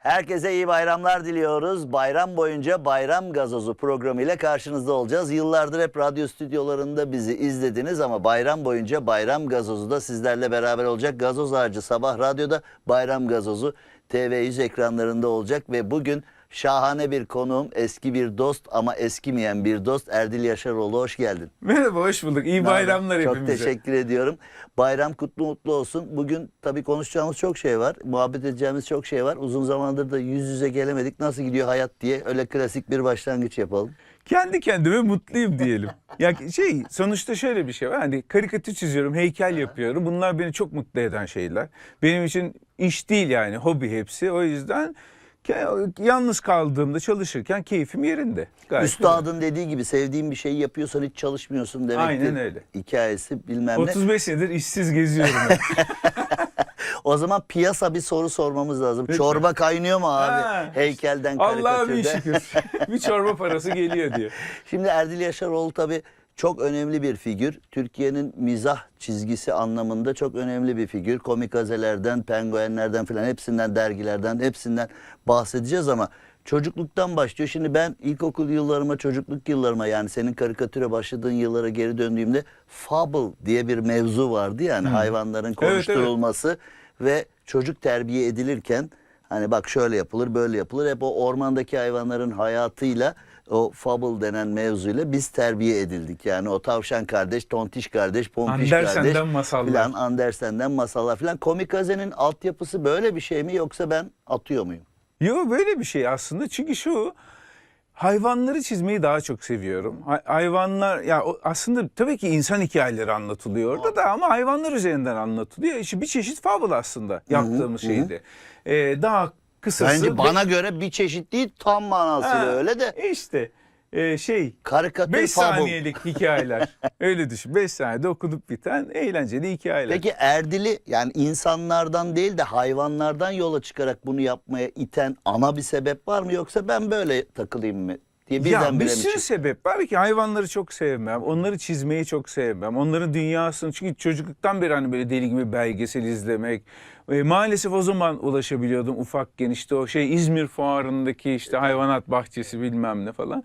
Herkese iyi bayramlar diliyoruz. Bayram boyunca Bayram Gazozu programıyla karşınızda olacağız. Yıllardır hep radyo stüdyolarında bizi izlediniz ama bayram boyunca Bayram Gazozu da sizlerle beraber olacak. Gazoz Ağacı sabah radyoda Bayram Gazozu TV100 ekranlarında olacak ve bugün şahane bir konuğum, eski bir dost ama eskimeyen bir dost Erdil Yaşaroğlu hoş geldin. Merhaba, hoş bulduk. İyi bayramlar Çok hepimize. teşekkür ediyorum. Bayram kutlu mutlu olsun. Bugün tabii konuşacağımız çok şey var. Muhabbet edeceğimiz çok şey var. Uzun zamandır da yüz yüze gelemedik. Nasıl gidiyor hayat diye öyle klasik bir başlangıç yapalım. Kendi kendime mutluyum diyelim. ya şey, sonuçta şöyle bir şey var. Hani karikatür çiziyorum, heykel yapıyorum. Bunlar beni çok mutlu eden şeyler. Benim için iş değil yani, hobi hepsi. O yüzden yalnız kaldığımda çalışırken keyfim yerinde. Gayet güzel. Üstadın dediği gibi sevdiğin bir şeyi yapıyorsan hiç çalışmıyorsun demektir. Aynen öyle. Hikayesi bilmem ne. 35 senedir işsiz geziyorum. O zaman piyasa bir soru sormamız lazım. Lütfen. Çorba kaynıyor mu abi? Ha. Heykelden Allah'a bir karikatürde. şükür. bir çorba parası geliyor diyor. Şimdi Erdil Yaşaroğlu tabii çok önemli bir figür. Türkiye'nin mizah çizgisi anlamında çok önemli bir figür. Komikazelerden, penguenlerden filan hepsinden dergilerden hepsinden bahsedeceğiz ama çocukluktan başlıyor. Şimdi ben ilkokul yıllarıma, çocukluk yıllarıma yani senin karikatüre başladığın yıllara geri döndüğümde fable diye bir mevzu vardı yani hayvanların evet. konuşturulması ve çocuk terbiye edilirken hani bak şöyle yapılır böyle yapılır hep o ormandaki hayvanların hayatıyla o fable denen mevzuyla biz terbiye edildik. Yani o tavşan kardeş, tontiş kardeş, pompiş Andersen'den kardeş masallar. filan Andersen'den masallar filan. Komikazenin altyapısı böyle bir şey mi yoksa ben atıyor muyum? Yo böyle bir şey aslında çünkü şu hayvanları çizmeyi daha çok seviyorum. Hay- hayvanlar ya o- aslında tabii ki insan hikayeleri anlatılıyor orada da ama hayvanlar üzerinden anlatılıyor. İşte bir çeşit fabul aslında yaptığımız şeydi. Ee, daha kısası. Bence bana göre bir çeşit değil tam manasıyla Ha, öyle de işte e, şey karikatür 5 fable. saniyelik hikayeler. Öyle düşün. 5 saniyede okunup biten eğlenceli hikayeler. Peki Erdil'i yani insanlardan değil de hayvanlardan yola çıkarak bunu yapmaya iten ana bir sebep var mı yoksa ben böyle takılayım mı diye Ya birdenbire bir sürü sebep var ki hayvanları çok sevmem. Onları çizmeyi çok sevmem. Onların dünyasını çünkü çocukluktan beri hani böyle deli gibi belgesel izlemek. E, maalesef o zaman ulaşabiliyordum ufakken işte o şey İzmir fuarındaki işte hayvanat bahçesi bilmem ne falan.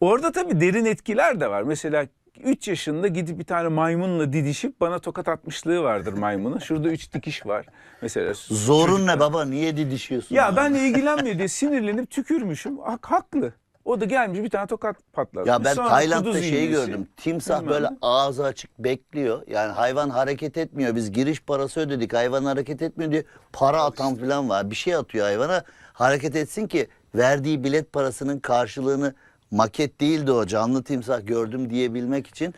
Orada tabii derin etkiler de var. Mesela 3 yaşında gidip bir tane maymunla didişip bana tokat atmışlığı vardır maymunun. Şurada 3 dikiş var. Mesela Zorun ne baba niye didişiyorsun? ya benle ilgilenmiyor diye sinirlenip tükürmüşüm. Hak, haklı. O da gelmiş bir tane tokat patladı. Ya ben Sonra Tayland'da kuduz şeyi iğnesi. gördüm. Timsah Bilmem böyle ne. ağzı açık bekliyor. Yani hayvan hareket etmiyor. Biz giriş parası ödedik. Hayvan hareket etmiyor diye para atan falan var. Bir şey atıyor hayvana. Hareket etsin ki verdiği bilet parasının karşılığını maket değildi o. Canlı timsah gördüm diyebilmek için.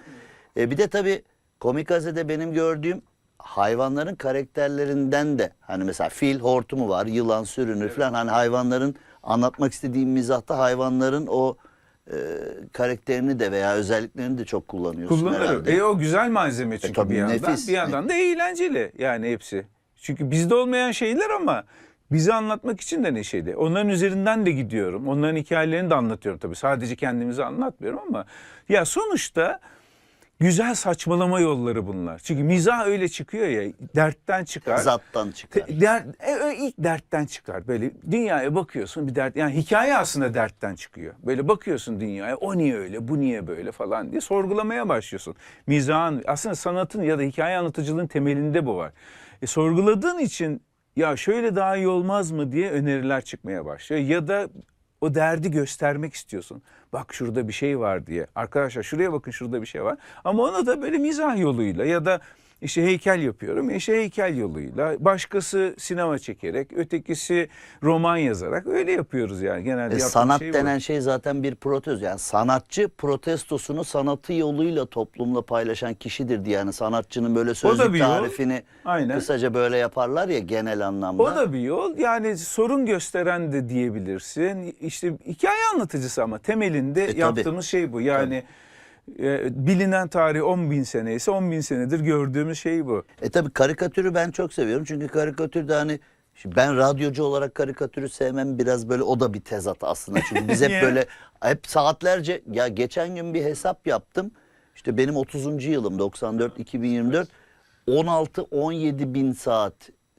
E bir de tabii Komikaze'de benim gördüğüm hayvanların karakterlerinden de hani mesela fil hortumu var, yılan sürünür falan hani hayvanların anlatmak istediğim mizahta hayvanların o e, karakterini de veya özelliklerini de çok kullanıyorsun Kullanırım. herhalde. E o güzel malzeme çünkü tabii bir yandan. nefis. Bir yandan da eğlenceli yani hepsi. Çünkü bizde olmayan şeyler ama bize anlatmak için de neşeli. Onların üzerinden de gidiyorum. Onların hikayelerini de anlatıyorum tabii. Sadece kendimizi anlatmıyorum ama ya sonuçta güzel saçmalama yolları bunlar. Çünkü mizah öyle çıkıyor ya dertten çıkar. Zattan çıkar. Te- Der, e, ilk dertten çıkar. Böyle dünyaya bakıyorsun bir dert. Yani hikaye aslında dertten çıkıyor. Böyle bakıyorsun dünyaya o niye öyle bu niye böyle falan diye sorgulamaya başlıyorsun. Mizahın aslında sanatın ya da hikaye anlatıcılığın temelinde bu var. E, sorguladığın için ya şöyle daha iyi olmaz mı diye öneriler çıkmaya başlıyor. Ya da o derdi göstermek istiyorsun. Bak şurada bir şey var diye. Arkadaşlar şuraya bakın şurada bir şey var. Ama onu da böyle mizah yoluyla ya da işte heykel yapıyorum. İşte heykel yoluyla. Başkası sinema çekerek, ötekisi roman yazarak öyle yapıyoruz yani. Genelde E, sanat şey bu. denen şey zaten bir protesto. Yani sanatçı protestosunu sanatı yoluyla toplumla paylaşan kişidir diye. Yani sanatçının böyle sözlük tarifini Aynen. kısaca böyle yaparlar ya genel anlamda. O da bir yol. Yani sorun gösteren de diyebilirsin. İşte hikaye anlatıcısı ama temelinde E, tabii. yaptığımız şey bu. Yani e, bilinen tarih 10 bin sene ise 10 bin senedir gördüğümüz şey bu. E tabii karikatürü ben çok seviyorum. Çünkü karikatürde hani şimdi ben radyocu olarak karikatürü sevmem biraz böyle o da bir tezat aslında. Çünkü biz hep böyle hep saatlerce ya geçen gün bir hesap yaptım. İşte benim 30. yılım 94 2024 16 17 bin saat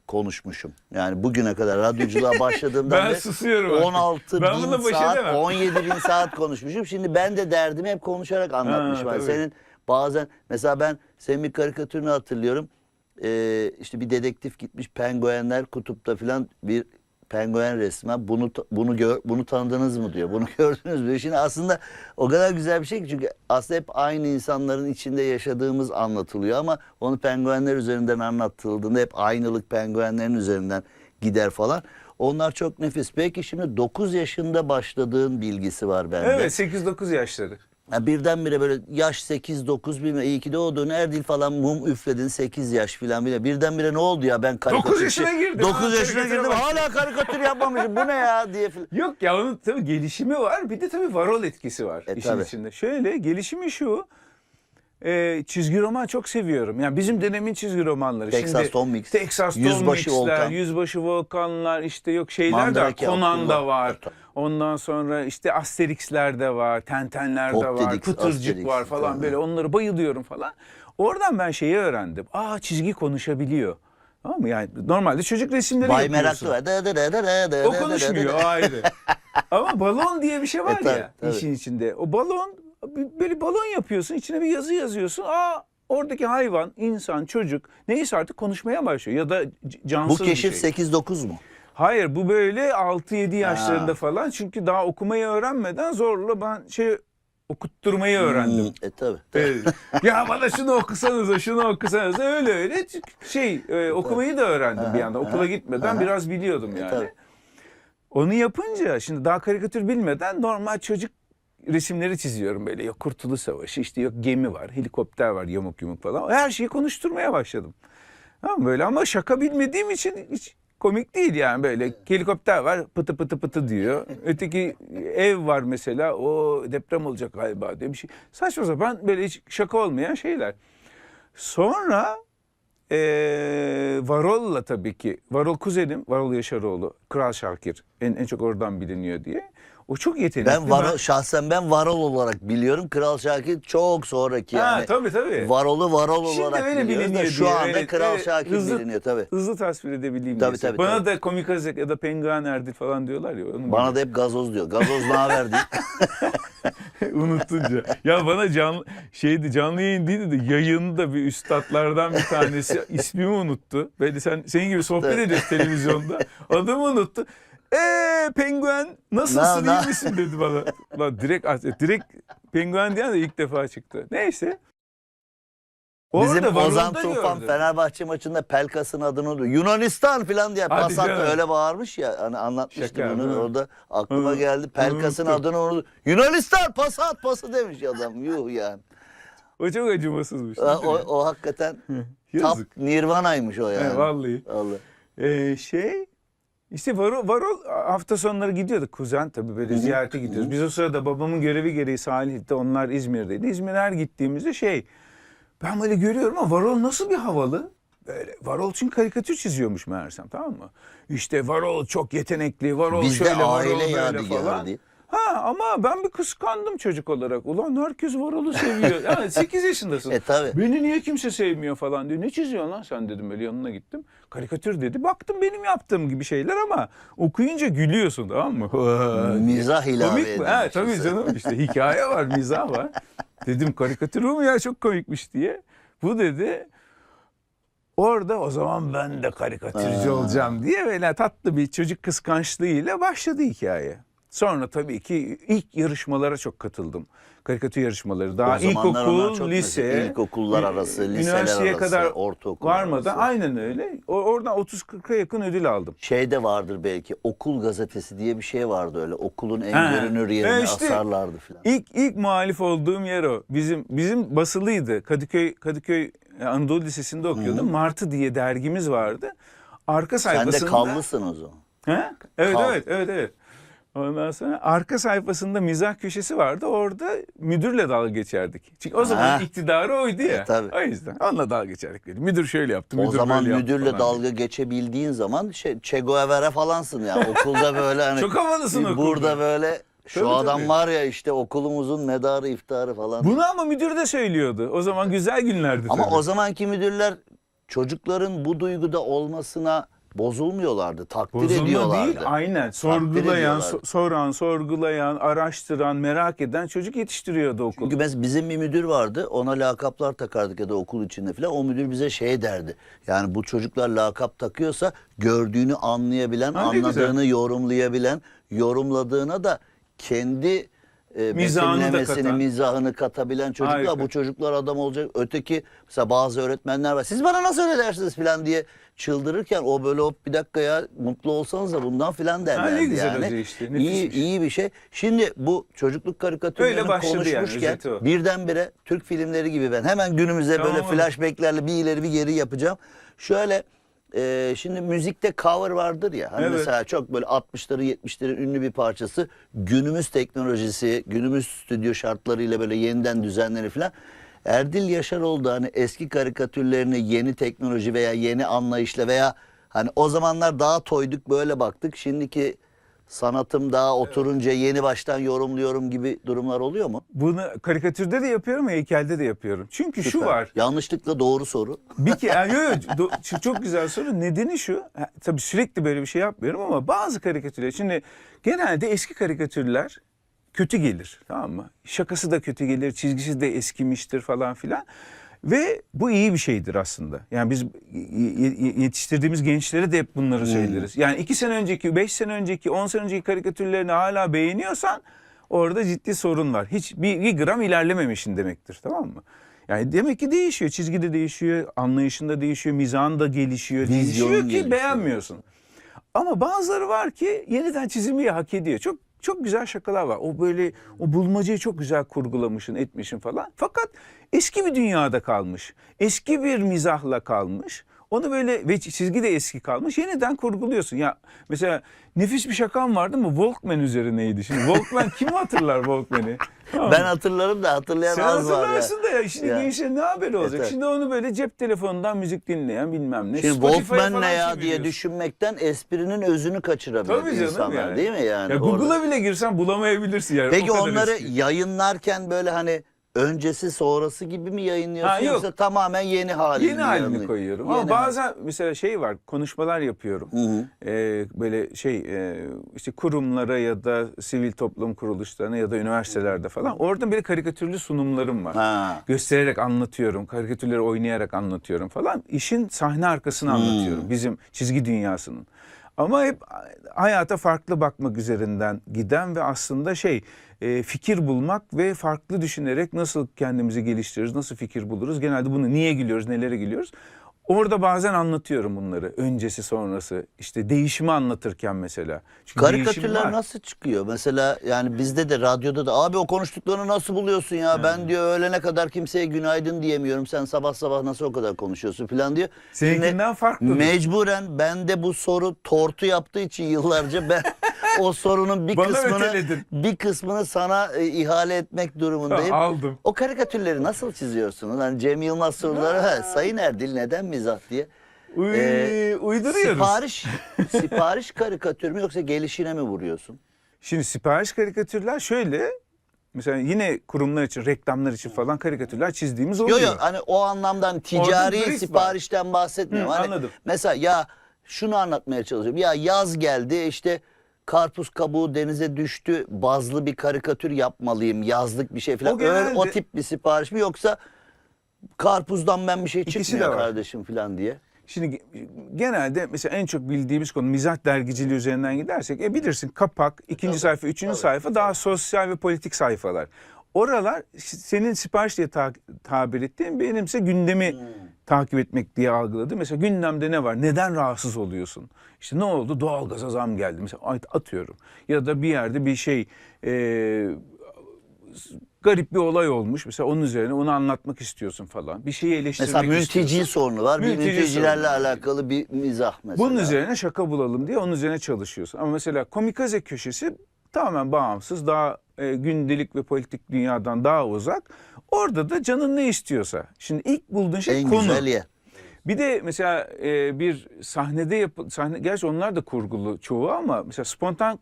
konuşmuşum. Yani bugüne kadar radyoculuğa başladığımdan Ben beri susuyorum artık. 16 Ben bin saat, edemem. 17 bin saat konuşmuşum. Şimdi ben de derdimi hep konuşarak anlatmışım. Ha, Yani tabii. senin bazen mesela ben senin bir karikatürünü hatırlıyorum. Ee, işte bir dedektif gitmiş penguenler kutupta filan bir penguen resmi. Bunu bunu gör, bunu tanıdınız mı diyor. Bunu gördünüz mü? Şimdi aslında o kadar güzel bir şey ki çünkü aslında hep aynı insanların içinde yaşadığımız anlatılıyor ama onu penguenler üzerinden anlatıldığında hep aynılık penguenlerin üzerinden gider falan. Onlar çok nefis. Peki şimdi 9 yaşında başladığın bilgisi var bende. Evet 8-9 yaşları. Ha, birdenbire böyle yaş 8-9 bilmem iyi ki doğdun Erdil falan mum üfledin 8 yaş filan bile. Birdenbire ne oldu ya ben karikatür... Dokuz yaşına girdim. 9 Ha, yaşına girdim hala karikatür yapmamışım bu ne ya diye filan. Yok ya onun tabii gelişimi var. Bir de tabii varol etkisi var E, işin tabii. içinde. Şöyle gelişimi şu. E, çizgi roman çok seviyorum. Yani bizim dönemin çizgi romanları. Texas Şimdi, Tom Mix, Texas Tom Yüzbaşı Mix'ler, Volkan. Yüzbaşı Volkanlar işte yok şeyler de. Mandrake Conan'da Abdullah. var. Tabii. Ondan sonra işte Asterix'ler de var. Tentenler de var. dedik, Pıtırcık Asterix, var falan tabii. böyle. Onları bayılıyorum falan. Oradan ben şeyi öğrendim. Aa çizgi konuşabiliyor. Tamam mı? Yani normalde çocuk resimleri Bay yapıyorsun. Meraklı var. Da da da da da da O da konuşmuyor da o da. ayrı. Ama balon diye bir şey var E, tabii, ya tabii. işin içinde. O balon bir- böyle balon yapıyorsun içine bir yazı yazıyorsun. Aa oradaki hayvan, insan, çocuk neyse artık konuşmaya başlıyor ya da c- Bu cansız bir keşif şey. 8-9 mu? Hayır bu böyle 6-7 yaşlarında falan çünkü daha okumayı öğrenmeden zorla ben şey okutturmayı öğrendim. Hmm, e tabi. Evet. ya bana şunu okusanıza, şunu okusanıza öyle öyle şey e, okumayı da öğrendim bir yandan. Okula gitmeden biraz biliyordum yani. tabii. Onu yapınca şimdi daha karikatür bilmeden normal çocuk resimleri çiziyorum böyle. Yok Kurtuluş Savaşı, işte yok gemi var, helikopter var yamuk yumuk falan. Her şeyi konuşturmaya başladım. Tamam mı? böyle ama şaka bilmediğim için hiç komik değil yani böyle helikopter var pıtı pıtı pıtı diyor. Öteki ev var mesela o deprem olacak galiba diye bir şey. Saçma sapan böyle hiç şaka olmayan şeyler. Sonra eee Varol'la tabii ki. Varol kuzenim, Varol Yaşaroğlu, Kral Şakir. En, en çok oradan biliniyor diye. O çok yetenekli. Ben Varol, şahsen ben Varol olarak biliyorum. Kral Şakir çok sonraki Ha, yani. tabii tabii. Varol'u Varol Şimdi olarak öyle biliyoruz da biliniyor şu anda evet, Kral. Şakir Hızlı- biliniyor tabii. Hızlı tasvir edebileyim Tabii, diye. tabii, Bana tabii. da komikaze ya da penguen Erdil falan diyorlar ya. Onun Bana da hep gazoz diyor. Gazoz ne haber diye. Unuttunca. Ya bana canlı şeydi canlı yayın değildi de yayında bir üstadlardan bir tanesi ismimi unuttu. Böyle sen senin gibi sohbet ediyoruz televizyonda. Adımı unuttu. Eee penguen nasılsın Na- na- iyi misin dedi bana. Ulan direkt direkt penguen diyen de ilk defa çıktı. Neyse. Bizim Orada Ozan Varol'da Tufan gördüm. Fenerbahçe maçında Pelkas'ın adını unuttu. Yunanistan falan diye Hadi canım. öyle bağırmış ya. Hani anlatmıştım Şaka, bunu. hı. Orada aklıma Hı, geldi. Pelkas'ın adını unuttu. Yunanistan Pasat pası demiş adam. Yuh yani. O çok acımasızmış. O, o, o hakikaten tap Yazık. Nirvana'ymış o yani. He, vallahi. Allah. Ee, şey işte Varol, Varol hafta sonları gidiyorduk kuzen tabii böyle ziyarete gidiyoruz. Biz o sırada babamın görevi gereği Salih'te onlar İzmir'deydi. İzmir'e her gittiğimizde şey ben böyle görüyorum ama Varol nasıl bir havalı? Böyle Varol çünkü karikatür çiziyormuş meğersem tamam mı? İşte Varol çok yetenekli, Varol Bizde şöyle, Varol aile böyle yadigarı falan. diye. Ha ama ben bir kıskandım çocuk olarak. Ulan herkes Varol'u seviyor. Yani 8 yaşındasın. E tabii. Beni niye kimse sevmiyor falan diyor. Ne çiziyorsun lan sen dedim böyle yanına gittim. Karikatür dedi. Baktım benim yaptığım gibi şeyler ama okuyunca gülüyorsun tamam mı? Mizah ilave Komik mi? Ha, tabii canım işte hikaye var, mizah var. Dedim karikatür mu ya çok komikmiş diye. Bu dedi. Orada o zaman ben de karikatürcü olacağım diye böyle tatlı bir çocuk kıskançlığıyla başladı hikaye. Sonra tabii ki ilk yarışmalara çok katıldım. Karikatür yarışmaları. Daha ilkokul, lise, mesela ilkokullar ü- arası, liseler üniversiteye arası, kadar ortaokul varmadan arası. aynen öyle. Oradan 30-40'a yakın ödül aldım. Şey de vardır belki okul gazetesi diye bir şey vardı öyle. Okulun en Ha. görünür yerine E işte- asarlardı filan. İlk ilk muhalif olduğum yer o. Bizim bizim basılıydı. Kadıköy Kadıköy Anadolu Lisesi'nde okuyordum. Martı diye dergimiz vardı. Arka Sen sayfasında de kallısın o zaman. He? Evet Kal. evet evet evet. Ondan sonra arka sayfasında mizah köşesi vardı. Orada müdürle dalga geçerdik. Çünkü o zaman Ha. iktidarı oydu ya. E, tabii. O yüzden onunla dalga geçerdik. Müdür şöyle yaptı, O müdür zaman böyle yaptı müdürle falan. dalga geçebildiğin zaman şey, Che Guevara falansın ya. Okulda böyle hani. Çok havalısın okulda. Burada böyle şu Tabii, adam tabii. var ya işte okulumuzun medarı iftarı falan. Bunu ama müdür de söylüyordu. O zaman güzel günlerdi Ama tabii. o zamanki müdürler çocukların bu duyguda olmasına bozulmuyorlardı. Takdir Bozulma ediyorlardı. değil aynen sorgulayan, so- soran, sorgulayan, araştıran, merak eden çocuk yetiştiriyordu okul. Çünkü mes- bizim bir müdür vardı. Ona lakaplar takardık ya da okul içinde falan. O müdür bize şey derdi. Yani bu çocuklar lakap takıyorsa gördüğünü anlayabilen, Ha, ne güzel. anladığını yorumlayabilen, yorumladığına da kendi e, Mizahını da katan. mizahını katabilen çocuklar. Harika. Bu çocuklar adam olacak. Öteki mesela bazı öğretmenler var. Siz bana nasıl öyle dersiniz falan diye çıldırırken o böyle hop bir dakika ya mutlu olsanız da bundan filan derlerdi Ha, ne güzel yani. işte, iyi, nefismiş. iyi bir şey. Şimdi bu çocukluk karikatürlerini yani, konuşmuşken o. birdenbire Türk filmleri gibi ben hemen günümüze Tamam böyle flashbacklerle bir ileri bir geri yapacağım. Şöyle e, şimdi müzikte cover vardır ya. Hani Evet. mesela çok böyle 60'ları 70'lerin ünlü bir parçası günümüz teknolojisi, günümüz stüdyo şartlarıyla böyle yeniden düzenlenir falan. Erdil Yaşaroğlu da hani eski karikatürlerini yeni teknoloji veya yeni anlayışla veya hani o zamanlar daha toyduk böyle baktık. Şimdiki sanatım daha oturunca yeni baştan yorumluyorum gibi durumlar oluyor mu? Bunu karikatürde de yapıyorum, heykelde de yapıyorum. Çünkü şu Süper. var. Yanlışlıkla doğru soru. Bir ke yani, yo, yo, do- şu çok güzel soru. Nedeni şu. ha, Tabii sürekli böyle bir şey yapmıyorum ama bazı karikatürler. Şimdi genelde eski karikatürler kötü gelir. Tamam mı? Şakası da kötü gelir, çizgisi de eskimiştir falan filan. Ve bu iyi bir şeydir aslında. Yani biz yetiştirdiğimiz gençlere de hep bunları söyleriz. Yani iki sene önceki, beş sene önceki, on sene önceki karikatürlerini hala beğeniyorsan orada ciddi sorun var. Hiç bir, bir gram ilerlememişsin demektir tamam mı? Yani demek ki değişiyor. Çizgi de değişiyor, anlayışında değişiyor, mizahın da gelişiyor. Vizyonun değişiyor ki gelişiyor. beğenmiyorsun. Ama bazıları var ki yeniden çizilmeyi hak ediyor. Çok çok güzel şakalar var. O böyle o bulmacayı çok güzel kurgulamışsın, etmişsin falan. Fakat eski bir dünyada kalmış. Eski bir mizahla kalmış. Onu böyle ve çizgi de eski kalmış. Yeniden kurguluyorsun. Ya mesela nefis bir şakam vardı mı? Walkman üzerineydi. Şimdi Walkman kim hatırlar Walkman'i? Tamam? Ben hatırlarım da hatırlayan Sen az var ya. hatırlarsın da ya şimdi Ya. gençlerin ne haberi olacak? Evet. Şimdi onu böyle cep telefonundan müzik dinleyen bilmem ne. Şimdi Walkman ne ya diye düşünmekten esprinin özünü kaçırabilir Tabii canım insanlar yani. değil mi yani? Ya? Google'a bile girsen bulamayabilirsin yani. Peki onları eski. yayınlarken böyle hani öncesi sonrası gibi mi yayınlıyorsun Ha, yok. yoksa tamamen yeni halini Yeni halini yayınlıyor- koyuyorum. Yeni Ama bazen mesela şey var konuşmalar yapıyorum. Hı hı. Ee, böyle şey e, işte kurumlara ya da sivil toplum kuruluşlarına ya da üniversitelerde falan. Orada böyle karikatürlü sunumlarım var. Ha. Göstererek anlatıyorum. Karikatürleri oynayarak anlatıyorum falan. İşin sahne arkasını Hmm. anlatıyorum. Bizim çizgi dünyasının. Ama hep hayata farklı bakmak üzerinden giden ve aslında şey e, fikir bulmak ve farklı düşünerek nasıl kendimizi geliştiririz, nasıl fikir buluruz. Genelde bunu niye gülüyoruz, nelere gülüyoruz. Orada bazen anlatıyorum bunları. Öncesi sonrası. işte değişimi anlatırken mesela. Çünkü Karikatürler nasıl çıkıyor? Mesela yani bizde de radyoda da abi o konuştuklarını nasıl buluyorsun ya? Ben diyor öğlene kadar kimseye günaydın diyemiyorum. Sen sabah sabah nasıl o kadar konuşuyorsun falan diyor. Seninkinden farklıdır. Mecburen bende bu soru tortu yaptığı için yıllarca ben o sorunun bir Bana kısmını öteledin. bir kısmını sana e, ihale etmek durumundayım. Aldım. O karikatürleri nasıl çiziyorsunuz? Hani Cem Yılmaz soruları ha, Sayın Erdil neden mizah diye. Uy, Ee, uyduruyoruz. Sipariş, sipariş karikatür mü yoksa gelişine mi vuruyorsun? Şimdi sipariş karikatürler şöyle. Mesela yine kurumlar için, reklamlar için falan karikatürler çizdiğimiz oluyor. Yok yok hani o anlamdan ticari brief var. siparişten bahsetmiyorum. Hı, hani anladım. Mesela ya şunu anlatmaya çalışıyorum. Ya yaz geldi işte karpuz kabuğu denize düştü bazlı bir karikatür yapmalıyım yazlık bir şey falan. O genelde- Öyle, o tip bir sipariş mi yoksa karpuzdan ben bir şey çıkmıyor kardeşim falan diye. Şimdi ge- genelde mesela en çok bildiğimiz konu mizah dergiciliği üzerinden gidersek e bilirsin kapak, ikinci sayfa, üçüncü sayfa daha sosyal ve politik sayfalar. Oralar senin sipariş diye ta- tabir ettiğin benimse gündemi takip etmek diye algıladı. Mesela gündemde ne var? Neden rahatsız oluyorsun? İşte ne oldu? Doğalgaza zam geldi. Mesela at- atıyorum. Ya da bir yerde bir şey e, garip bir olay olmuş. Mesela onun üzerine onu anlatmak istiyorsun falan. Bir şeyi eleştirmek Mesela istiyorsun. mülteci sorunu var. Mülteci bir mültecilerle sorunu. alakalı bir mizah mesela. Bunun üzerine şaka bulalım diye onun üzerine çalışıyorsun. Ama mesela komikaze köşesi tamamen bağımsız, daha e, gündelik ve politik dünyadan daha uzak. Orada da canın ne istiyorsa. Şimdi ilk bulduğun şey en konu. güzel yer. Bir de mesela e, bir sahnede yapı sahne gerçi onlar da kurgulu çoğu ama mesela spontan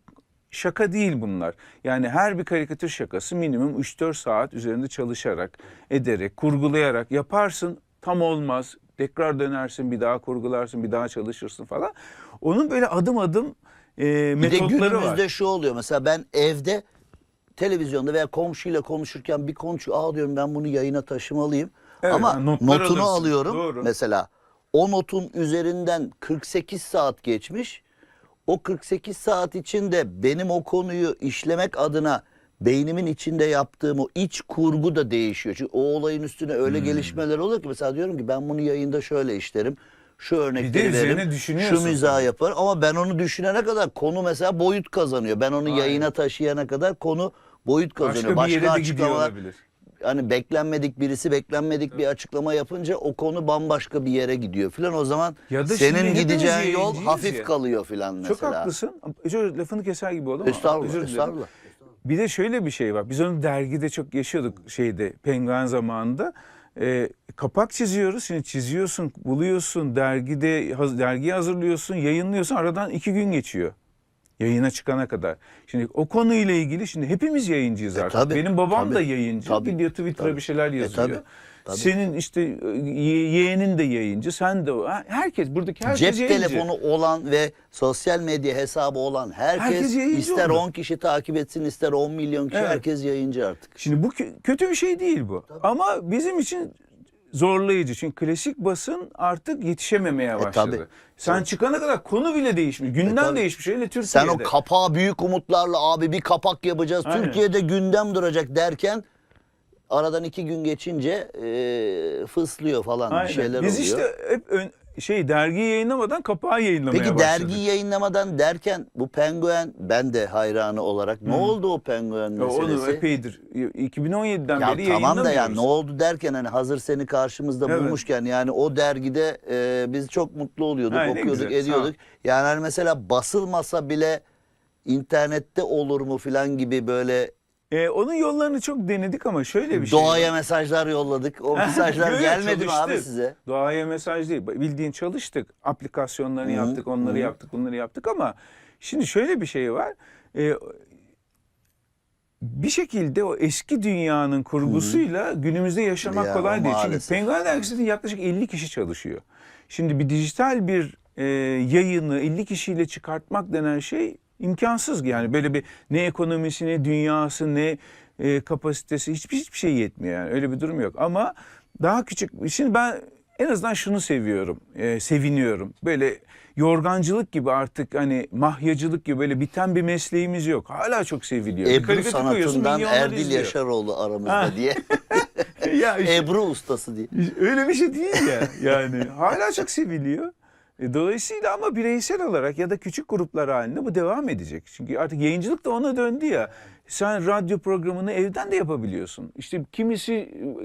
şaka değil bunlar. Yani her bir karikatür şakası minimum 3-4 saat üzerinde çalışarak, ederek, kurgulayarak yaparsın. Tam olmaz. Tekrar dönersin, bir daha kurgularsın, bir daha çalışırsın falan. Onun böyle adım adım e, Bir de metotları günümüzde var. şu oluyor. Mesela ben evde televizyonda veya komşuyla konuşurken bir konuşuyor. Aa diyorum ben bunu yayına taşımalıyım. Evet, Ama yani notlar notunu alırsın. alıyorum. Doğru. Mesela o notun üzerinden 48 saat geçmiş. O 48 saat içinde benim o konuyu işlemek adına beynimin içinde yaptığım o iç kurgu da değişiyor. Çünkü o olayın üstüne öyle Hmm. gelişmeler oluyor ki mesela diyorum ki ben bunu yayında şöyle işlerim. Şu örnekleri üzerine veririm. düşünüyorsun Şu mizahı yaparım ama ben onu düşünene kadar konu mesela boyut kazanıyor. Ben onu Aynen. yayına taşıyana kadar konu boyut kazanıyor. Başka bir yere de gidiyor açıklamalar olabilir. hani beklenmedik birisi beklenmedik bir açıklama yapınca o konu bambaşka bir yere gidiyor filan. O zaman Ya da şimdi senin hepimiz gideceğin yol yayıncıyız hafif ya. kalıyor filan mesela. Çok haklısın. Özür lafını keser gibi oldu ama. Estağfurullah, özür dilerim. estağfurullah. Bir de şöyle bir şey var. Biz onu dergide çok yaşıyorduk şeyde penguen zamanında. Ee, kapak çiziyoruz. Şimdi çiziyorsun, buluyorsun, dergide haz- dergiyi hazırlıyorsun, yayınlıyorsun. Aradan iki gün geçiyor. Yayına çıkana kadar. Şimdi o konuyla ilgili şimdi hepimiz yayıncıyız E, artık. tabii, Benim babam tabii, da yayıncı. tabii, Gidiyor Twitter'a tabii. bir şeyler E, yazıyor. tabii, tabii. Senin işte e, ye- yeğenin de yayıncı, sen de. Herkes buradaki herkes Cep yayıncı. telefonu olan ve sosyal medya hesabı olan herkes, Herkes ister oldu. 10 kişi takip etsin ister 10 milyon kişi Evet. herkes yayıncı artık. Şimdi bu kö- kötü bir şey değil bu. Ama bizim için zorlayıcı. Çünkü klasik basın artık yetişememeye başladı. tabii. Sen çıkana kadar konu bile değişmiş. Gündem tabii. değişmiş. Hele Türkiye'de. Sen o kapağı büyük umutlarla abi bir kapak yapacağız. Aynen. Türkiye'de gündem duracak derken aradan iki gün geçince e, fıslıyor falan Aynen. bir şeyler Biz oluyor. işte hep ön- şey dergiyi yayınlamadan kapağı yayınlamaya Peki başladık. dergi yayınlamadan derken bu penguen ben de hayranı olarak ne oldu o penguen Ya Onu meselesi? epeydir. 2017'den Ya beri tamam da ya yayınlamıyoruz. ne oldu derken hani hazır seni karşımızda Evet. bulmuşken yani o dergide e, biz çok mutlu oluyorduk, Ay, ne okuyorduk, güzel, ediyorduk. Yani hani mesela basılmasa bile internette olur mu filan gibi böyle Ee, onun yollarını çok denedik ama şöyle bir şey. doğaya var. mesajlar yolladık. O mesajlar gelmedi mi abi çalıştık. size? Doğaya mesaj değil. Bildiğin çalıştık. Aplikasyonlarını yaptık, onları yaptık, bunları yaptık ama şimdi şöyle bir şey var. Ee, bir şekilde o eski dünyanın kurgusuyla günümüzde yaşamak Ya, kolay değil. Çünkü maalesef. Penguen Dergisi'nde yaklaşık 50 kişi çalışıyor. Şimdi bir dijital bir e, yayını 50 kişiyle çıkartmak denen şey imkansız. Yani böyle bir ne ekonomisi ne dünyası ne e, kapasitesi hiçbir hiçbir şey yetmiyor yani öyle bir durum yok. Ama daha küçük şimdi ben en azından şunu seviyorum, e, seviniyorum. Böyle yorgancılık gibi artık hani mahyacılık gibi böyle biten bir mesleğimiz yok. Hala çok seviliyor. Ebru karikatür sanatından Erdil izliyor. Yaşaroğlu aramızda Ha. diye. ya işte- Ebru ustası diye. Öyle bir şey değil ya. Yani hala çok seviliyor. E, Dolayısıyla ama bireysel olarak ya da küçük gruplar halinde bu devam edecek. Çünkü artık yayıncılık da ona döndü ya. Sen radyo programını evden de yapabiliyorsun. İşte kimisi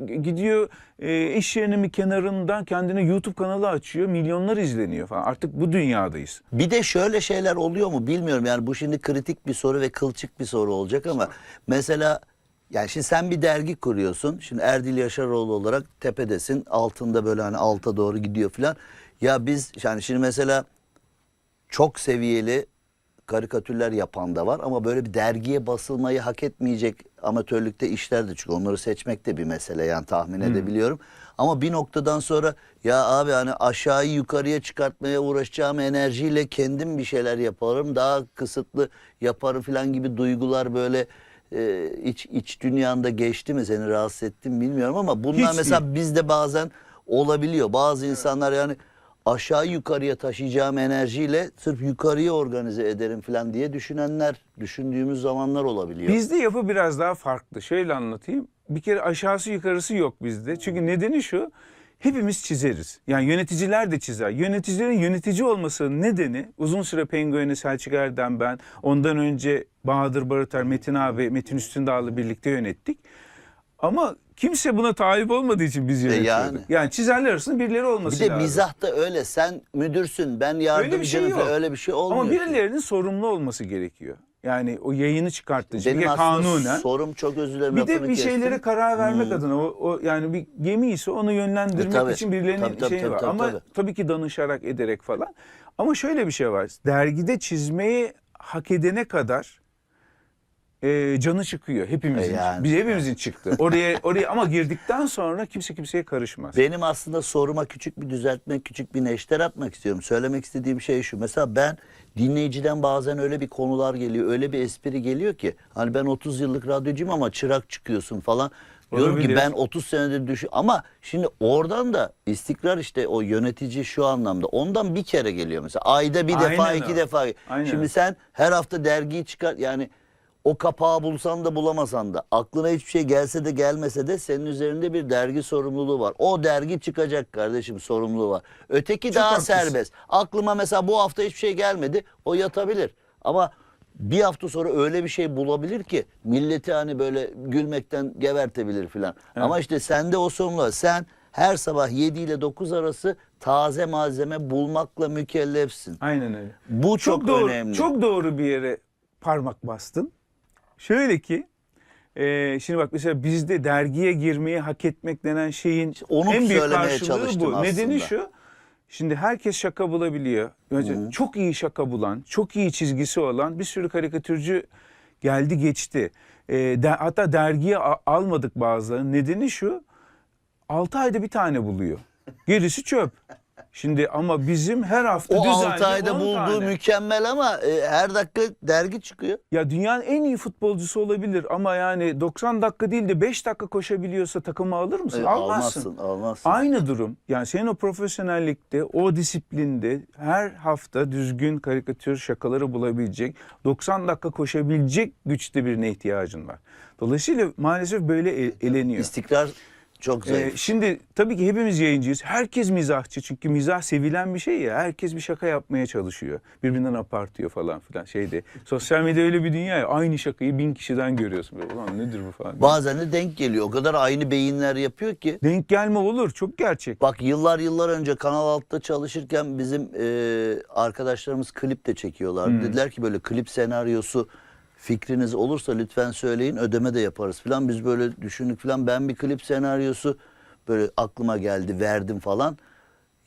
e, gidiyor e, iş yerinin bir kenarından kendine YouTube kanalı açıyor. Milyonlar izleniyor falan. Artık bu dünyadayız. Bir de şöyle şeyler oluyor mu bilmiyorum. Yani bu şimdi kritik bir soru ve kılçık bir soru olacak ama mesela yani şimdi sen bir dergi kuruyorsun. Şimdi Erdil Yaşaroğlu olarak tepedesin. Altında böyle hani alta doğru gidiyor falan. Ya biz yani şimdi mesela çok seviyeli karikatürler yapan da var ama böyle bir dergiye basılmayı hak etmeyecek amatörlükte işler de çünkü onları seçmek de bir mesele yani tahmin edebiliyorum. Ama bir noktadan sonra ya abi hani aşağıyı yukarıya çıkartmaya uğraşacağım enerjiyle kendim bir şeyler yaparım daha kısıtlı yaparım falan gibi duygular böyle e, iç iç dünyanda geçti mi seni rahatsız etti mi bilmiyorum ama bunlar Hiç mesela bizde bazen olabiliyor. Bazı insanlar yani aşağı yukarıya taşıyacağım enerjiyle sırf yukarıya organize ederim falan diye düşünenler, düşündüğümüz zamanlar olabiliyor. Bizde yapı biraz daha farklı. Şöyle anlatayım. Bir kere aşağısı yukarısı yok bizde. Çünkü nedeni şu. Hepimiz çizeriz. Yani yöneticiler de çizer. Yöneticilerin yönetici olmasının nedeni uzun süre Penguen'i Selçuk Erdem ben. Ondan önce Bahadır Barıtar, Metin abi, Metin Üstündağ'la birlikte yönettik. Ama kimse buna talip olmadığı için biz yönetiyorduk. yani. Yani, çizerler arasında birileri olması bir de lazım. mizah da öyle. Sen müdürsün, ben Öyle bir yardımcınım şey yok. öyle bir şey olmuyor. Ama birilerinin sorumlu olması gerekiyor. Yani o yayını çıkartıcı. benim bir kanunen. sorum çok özür dilerim. Bir de bir kestim. şeylere karar vermek adına o, o yani bir gemi ise onu yönlendirmek E, tabii. için birilerinin Tabii, tabii, şeyi tabii, var. tabii, Ama tabii. tabii ki danışarak ederek falan. Ama şöyle bir şey var. Dergide çizmeyi hak edene kadar e, canı çıkıyor hepimizin. E yani. Biz hepimizin çıktı. Oraya oraya ama girdikten sonra kimse kimseye karışmaz. Benim aslında soruma küçük bir düzeltme, küçük bir neşter atmak istiyorum. Söylemek istediğim şey şu. Mesela ben dinleyiciden bazen öyle bir konular geliyor, öyle bir espri geliyor ki. Hani ben 30 yıllık radyocuyum ama çırak çıkıyorsun falan. Diyorum ki ben 30 senedir düşün ama şimdi oradan da istikrar işte o yönetici şu anlamda ondan bir kere geliyor mesela ayda bir defa Aynen iki defa Aynen. şimdi sen her hafta dergiyi çıkar yani o kapağı bulsan da bulamasan da aklına hiçbir şey gelse de gelmese de senin üzerinde bir dergi sorumluluğu var. O dergi çıkacak kardeşim sorumluluğu var. Öteki Çok daha haklısın. serbest. Aklıma mesela bu hafta hiçbir şey gelmedi. O yatabilir. Ama bir hafta sonra öyle bir şey bulabilir ki milleti hani böyle gülmekten gebertebilir filan. Ama işte sende o sorumluluğu. Sen her sabah 7 ile 9 arası taze malzeme bulmakla mükellefsin. Aynen öyle. Bu çok, doğru, önemli. Çok doğru bir yere parmak bastın. Şöyle ki e, şimdi bak mesela bizde dergiye girmeyi hak etmek denen şeyin onu en büyük söylemeye karşılığı çalıştım bu. Nedeni aslında. şu. Şimdi herkes şaka bulabiliyor. Mesela Çok iyi şaka bulan, çok iyi çizgisi olan bir sürü karikatürcü geldi geçti. E, de- hatta dergiye a- almadık bazılarını. Nedeni şu. 6 ayda bir tane buluyor. Gerisi çöp. Şimdi ama bizim her hafta O düzenli 6 ayda 10 bulduğu tane. mükemmel ama e, her dakika dergi çıkıyor. Ya dünyanın en iyi futbolcusu olabilir ama yani 90 dakika değil de 5 dakika koşabiliyorsa takımı alır mısın? E, Almazsın. almazsın, almazsın. Aynı durum. Yani senin o profesyonellikte, o disiplinde her hafta düzgün karikatür şakaları bulabilecek, 90 dakika koşabilecek güçte birine ihtiyacın var. Dolayısıyla maalesef böyle e- eleniyor. İstikrar çok Ee, zayıf. şimdi tabii ki hepimiz yayıncıyız. Herkes mizahçı çünkü mizah sevilen bir şey ya. Herkes bir şaka yapmaya çalışıyor. Birbirinden apartıyor falan filan şeyde. Sosyal medya öyle bir dünya ya. Aynı şakayı bin kişiden görüyorsun. Böyle, Ulan nedir bu falan. Bazen de denk geliyor. O kadar aynı beyinler yapıyor ki. Denk gelme olur. Çok gerçek. Bak yıllar yıllar önce Kanal Alt'ta çalışırken bizim e, arkadaşlarımız klip de çekiyorlar. Hmm. Dediler ki böyle klip senaryosu fikriniz olursa lütfen söyleyin ödeme de yaparız falan. Biz böyle düşündük falan. Ben bir klip senaryosu böyle aklıma geldi verdim falan.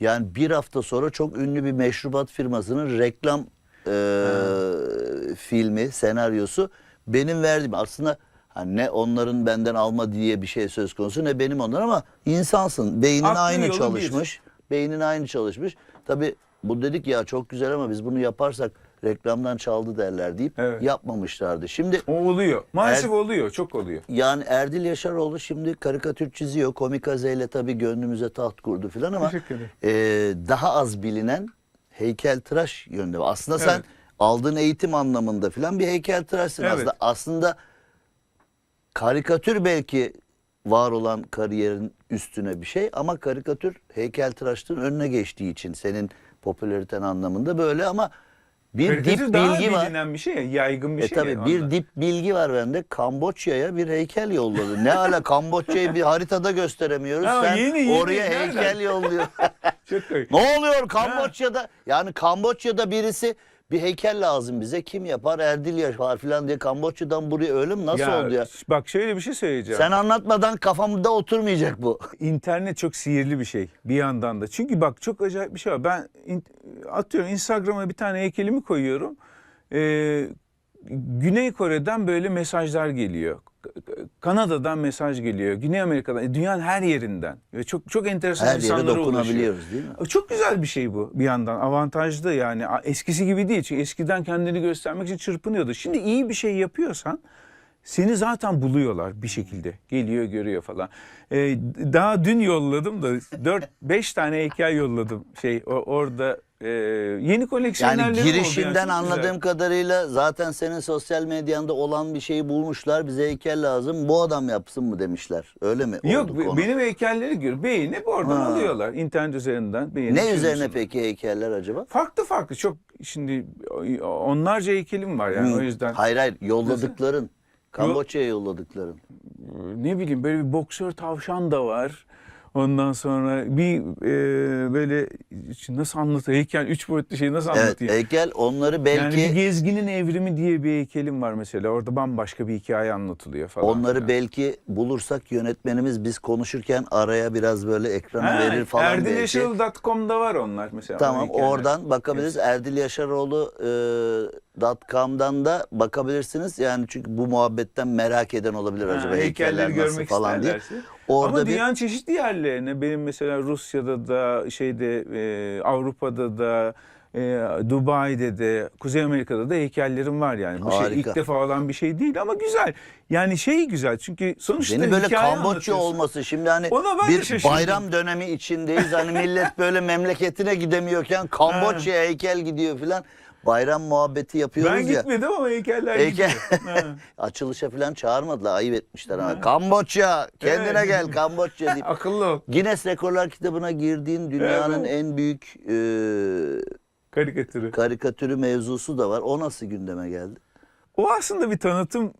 Yani bir hafta sonra çok ünlü bir meşrubat firmasının reklam e, filmi, senaryosu benim verdiğim. Aslında hani ne onların benden alma diye bir şey söz konusu ne benim onlar ama insansın. Beynin Aklı aynı yolu bir. çalışmış. Beynin aynı çalışmış. Tabii bu dedik ya çok güzel ama biz bunu yaparsak reklamdan çaldı derler deyip Evet. yapmamışlardı. Şimdi O oluyor. Maalesef Er- oluyor. Çok oluyor. yani Erdil Yaşaroğlu şimdi karikatür çiziyor. Komikaze ile tabii gönlümüze taht kurdu filan ama e, daha az bilinen heykeltıraş yönde. Aslında sen Evet. aldığın eğitim anlamında filan bir heykeltıraşsın Evet. aslında. Aslında karikatür belki var olan kariyerin üstüne bir şey ama karikatür heykeltıraşlığın önüne geçtiği için senin popülariten anlamında böyle ama bir Karikatür dip daha bilgi var. bilinen bir şey ya. Yaygın bir E şey tabii ya bir ondan. dip bilgi var bende. Kamboçya'ya bir heykel yolladı. Ne ala Kamboçya'yı bir haritada gösteremiyoruz. Ha, Sen yeni, yeni. oraya Nereden? heykel yolluyor. Çok komik. ne oluyor Kamboçya'da? Yani Kamboçya'da birisi bir heykel lazım bize. Kim yapar? Erdil yapar falan diye Kamboçya'dan buraya öyle mi? Nasıl oldu ya? Bak şöyle bir şey söyleyeceğim. Sen anlatmadan kafamda oturmayacak bu. İnternet çok sihirli bir şey bir yandan da. Çünkü bak çok acayip bir şey var. Ben in- atıyorum Instagram'a bir tane heykelimi koyuyorum. Ee, Güney Kore'den böyle mesajlar geliyor. Kanada'dan mesaj geliyor. Güney Amerika'dan, dünyanın her yerinden. Ve çok çok enteresan Her yere insanlara dokunabiliyoruz ulaşıyor. değil mi? Çok güzel bir şey bu bir yandan. Avantajlı yani. Eskisi gibi değil. Çünkü eskiden kendini göstermek için çırpınıyordu. Şimdi iyi bir şey yapıyorsan seni zaten buluyorlar bir şekilde. Geliyor, görüyor falan. Ee, daha dün yolladım da 4-5 tane heykel yolladım. Şey orada e, yeni koleksiyonerlerim Yani girişinden çok güzel. anladığım kadarıyla zaten senin sosyal medyanda olan bir şeyi bulmuşlar. Bize heykel lazım. Bu adam yapsın mı demişler. Öyle mi? Yok oldu konu? benim heykelleri gör. Beğenip oradan Ha. alıyorlar. internet üzerinden beğenip. Ne üzerine peki heykeller acaba? Farklı farklı çok şimdi onlarca heykelim var yani Hı. o yüzden. Hayır hayır yolladıkların. Kamboçya'ya yolladıkların. ne bileyim böyle bir boksör tavşan da var. Ondan sonra bir e, böyle nasıl anlatayım heykel üç boyutlu şeyi nasıl Evet anlatayım? heykel onları Yani belki bir gezginin evrimi diye bir heykelim var mesela. Orada bambaşka bir hikaye anlatılıyor falan. onları filan. belki bulursak yönetmenimiz biz konuşurken araya biraz böyle ekrana Ha, verir falan. Erdilyeşil.com'da var onlar mesela. Tamam oradan bakabiliriz. Erdil Yaşaroğlu e, Heykelleri.com'dan da bakabilirsiniz. Yani çünkü bu muhabbetten merak eden olabilir acaba Ha, heykeller nasıl falan diye. isterlerse. Orada Ama bir dünyanın çeşitli yerlerine benim mesela Rusya'da da şeyde e, Avrupa'da da e, Dubai'de de Kuzey Amerika'da da heykellerim var yani. Bu şey Harika. ilk defa olan bir şey değil ama güzel. Yani şey güzel çünkü sonuçta Yeni böyle hikaye Kamboçya anlatıyorsun. olması şimdi hani Ona ben de bir şaşırdım. bayram dönemi içindeyiz. Hani millet böyle memleketine gidemiyorken Kamboçya'ya heykel gidiyor filan. Bayram muhabbeti yapıyoruz Ben ya. gitmedim ama heykeller Heykel. Ha. açılışa falan çağırmadılar. Ayıp etmişler ama. Kamboçya kendine Evet. gel Kamboçya deyip. Akıllı ol. Guinness Rekorlar kitabına girdiğin dünyanın Evet. en büyük e, Karikatürü. karikatürü mevzusu da var. O nasıl gündeme geldi? O aslında bir tanıtım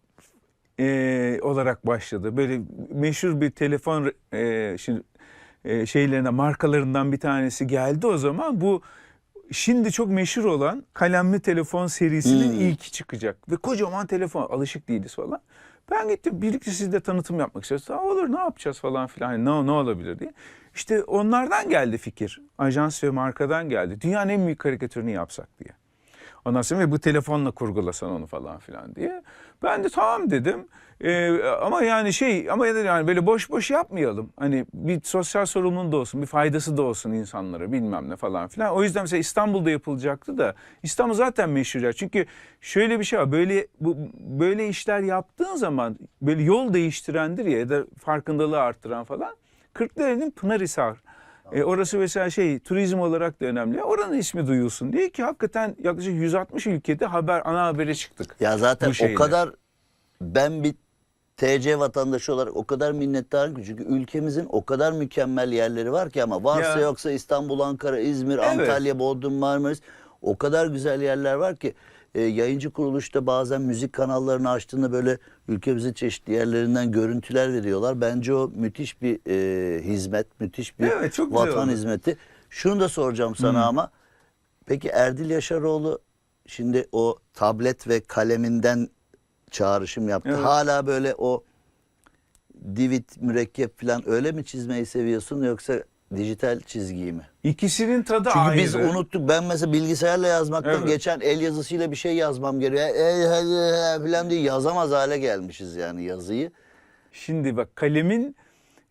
e, olarak başladı. Böyle meşhur bir telefon e, şimdi e, şeylerine markalarından bir tanesi geldi o zaman. Bu şimdi çok meşhur olan kalemli telefon serisinin Hmm. ilki çıkacak ve kocaman telefon alışık değiliz falan. Ben gittim birlikte sizle tanıtım yapmak istiyoruz. Aa, olur ne yapacağız falan filan Hani ne, ne olabilir diye. İşte onlardan geldi fikir. Ajans ve markadan geldi. Dünyanın en büyük karikatürünü yapsak diye. Ondan sonra ve bu telefonla kurgulasan onu falan filan diye. Ben de tamam dedim. Ee, ama yani şey ama yani böyle boş boş yapmayalım. Hani bir sosyal sorumluluğu da olsun, bir faydası da olsun insanlara bilmem ne falan filan. O yüzden mesela İstanbul'da yapılacaktı da İstanbul zaten meşhur ya. Çünkü şöyle bir şey var. Böyle bu böyle işler yaptığın zaman böyle yol değiştirendir ya ya da farkındalığı arttıran falan. Kırklareli'nin Pınarhisar. E, orası mesela şey turizm olarak da önemli. Oranın ismi duyulsun diye ki hakikaten yaklaşık 160 ülkede haber ana habere çıktık. Ya zaten o kadar ben bir TC vatandaşı olarak o kadar minnettarım ki çünkü ülkemizin o kadar mükemmel yerleri var ki ama varsa Ya. yoksa İstanbul, Ankara, İzmir, Evet. Antalya, Bodrum, Marmaris o kadar güzel yerler var ki e, yayıncı kuruluşta bazen müzik kanallarını açtığında böyle ülkemizin çeşitli yerlerinden görüntüler veriyorlar. Bence o müthiş bir e, hizmet, müthiş bir Evet, çok vatan oldu. hizmeti. Şunu da soracağım sana ama peki Erdil Yaşaroğlu şimdi o tablet ve kaleminden çağrışım yaptı. Evet. Hala böyle o divit, mürekkep falan öyle mi çizmeyi seviyorsun yoksa dijital çizgiyi mi? İkisinin tadı Çünkü ayrı. biz unuttuk. Ben mesela bilgisayarla yazmaktan Evet. geçen el yazısıyla bir şey yazmam gerekiyor. E, e, e, falan diye yazamaz hale gelmişiz yani yazıyı. Şimdi bak kalemin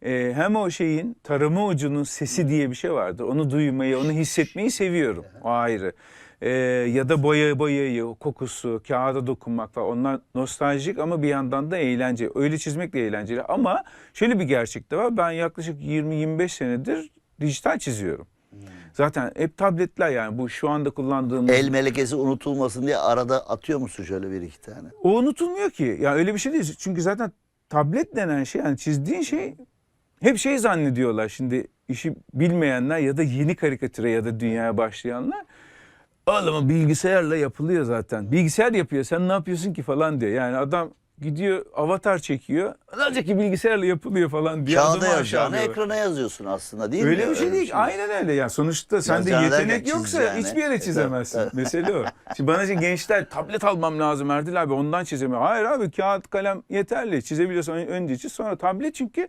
e, hem o şeyin tarama ucunun sesi diye bir şey vardır. Onu duymayı, onu hissetmeyi seviyorum. O ayrı. E, ya da boya boyayı, kokusu, kağıda dokunmak falan. Onlar nostaljik ama bir yandan da eğlenceli. Öyle çizmek de eğlenceli. Ama şöyle bir gerçek de var. Ben yaklaşık 20-25 senedir dijital çiziyorum. Zaten hep tabletler yani bu şu anda kullandığımız El melekesi unutulmasın diye arada atıyor musun şöyle bir iki tane? O unutulmuyor ki. Ya öyle bir şey değil. Çünkü zaten tablet denen şey yani çizdiğin şey hep şey zannediyorlar şimdi işi bilmeyenler ya da yeni karikatüre ya da dünyaya başlayanlar. Oğlum bilgisayarla yapılıyor zaten. Bilgisayar yapıyor sen ne yapıyorsun ki falan diyor. Yani adam gidiyor avatar çekiyor. Ne olacak ki bilgisayarla yapılıyor falan diye. Kağıda yazacağını ekrana yazıyorsun aslında değil mi? Öyle bir şey değil. Aynen öyle. Yani sonuçta sende yetenek yoksa yani. hiçbir yere E, çizemezsin. Mesele o. Şimdi bana şimdi gençler tablet almam lazım Erdil abi ondan çizemiyor. Hayır abi kağıt kalem yeterli. Çizebiliyorsan ön- önce çiz sonra tablet çünkü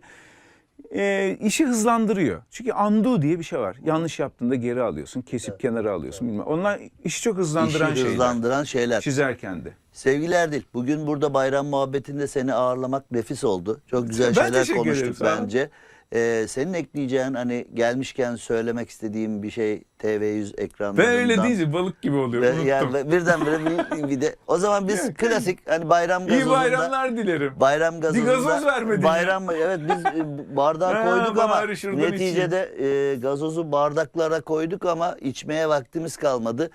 e, işi hızlandırıyor. Çünkü undo diye bir şey var. Yanlış yaptığında geri alıyorsun. Kesip kenara alıyorsun. Bilmem. Onlar işi çok hızlandıran İşi şeyler. hızlandıran şeyler. Çizerken de. Sevgili Erdil, bugün burada bayram muhabbetinde seni ağırlamak nefis oldu. Çok güzel Ben şeyler ederim, konuştuk ol. bence. Ee, senin ekleyeceğin hani gelmişken söylemek istediğim bir şey TV100 ekranlarından. Ben öyle deyince balık gibi oluyor. Ve Unuttum. yani ve birdenbire bir, bir de o zaman biz Yok, klasik hani bayram İyi gazozunda bayramlar dilerim. bayram gazozunda gazoz vermedin bayram evet biz e, bardağa Ha, koyduk ama neticede e, gazozu bardaklara koyduk ama içmeye vaktimiz kalmadı.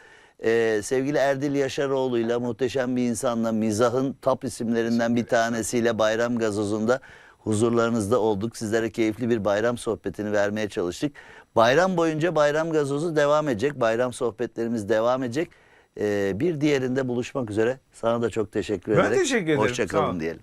E, sevgili Erdil Yaşaroğlu'yla muhteşem bir insanla mizahın top isimlerinden bir tanesiyle bayram gazozunda huzurlarınızda olduk. Sizlere keyifli bir bayram sohbetini vermeye çalıştık. Bayram boyunca bayram gazozu devam edecek. Bayram sohbetlerimiz devam edecek. E, bir diğerinde buluşmak üzere. Sana da çok teşekkür Ben ederim. teşekkür ederim. Hoşçakalın diyelim.